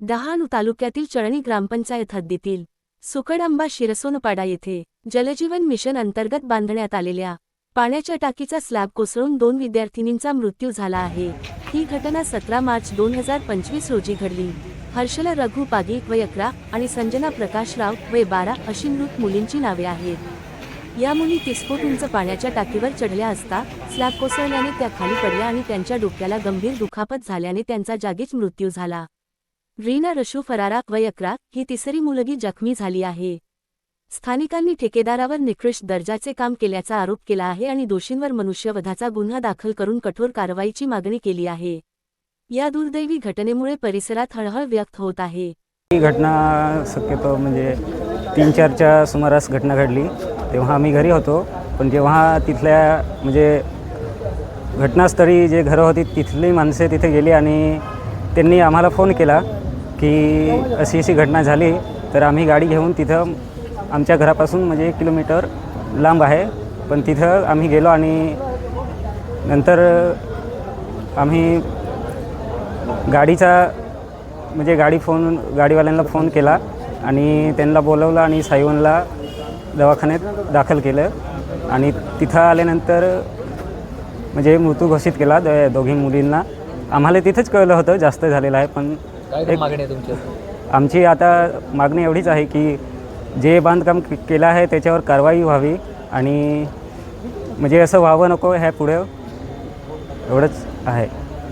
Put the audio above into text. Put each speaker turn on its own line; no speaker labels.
डहाणू तालुक्यातील चळणी ग्रामपंचायत हद्दीतील सुकडआंबा शिरसोनपाडा येथे जलजीवन मिशन अंतर्गत बांधण्यात आलेल्या पाण्याच्या टाकीचा स्लॅब कोसळून दोन विद्यार्थिनींचा मृत्यू झाला आहे. ही घटना सतरा मार्च दोन हजार पंचवीस रोजी घडली. हर्षला रघु पागी वय अकरा आणि संजना प्रकाश राव वय बारा अशी मृत मुलींची नावे आहेत. या मुली तीस फूट उंच पाण्याच्या टाकीवर चढल्या असता स्लॅब कोसळल्याने त्या खाली पडल्या आणि त्यांच्या डोक्याला गंभीर दुखापत झाल्याने त्यांचा जागीच मृत्यू झाला. रीना रशू फरारा व अकरा ही तिसरी मुलगी जखमी झाली आहे. स्थानिकांनी ठेकेदारावर निकृष्ट दर्जाचे काम केल्याचा आरोप केला आहे आणि दोषींवर मनुष्यवधाचा गुन्हा दाखल करून कठोर कारवाईची मागणी केली आहे. या दुर्दैवी घटनेमुळे परिसरात हळहळ व्यक्त होत आहे.
ही घटना शक्यतो म्हणजे तीन चारच्या सुमारास घटना घडली. तेव्हा आम्ही घरी होतो पण जेव्हा तिथल्या म्हणजे घटनास्थळी जे घरं होती तिथली माणसे तिथे गेली आणि त्यांनी आम्हाला फोन केला. की अशी अशी घटना झाली तर आम्ही गाडी घेऊन तिथं आमच्या घरापासून म्हणजे एक किलोमीटर लांब आहे. पण तिथं आम्ही गेलो आणि नंतर आम्ही गाडीचा म्हणजे गाडी फोन गाडीवाल्यांना फोन केला आणि त्यांना बोलवलं आणि साईवनला दवाखान्यात दाखल केलं. आणि तिथं आल्यानंतर म्हणजे मृत्यू घोषित केला द दोघी मुलींना. आम्हाला तिथंच कळलं होतं जास्त झालेलं आहे पण
काय मागणी आहे तुमची
आमची आता मागणी एवढीच आहे की जे बांधकाम केलं आहे त्याच्यावर कारवाई व्हावी आणि म्हणजे असं व्हावं नको ह्या पुढे एवढंच आहे.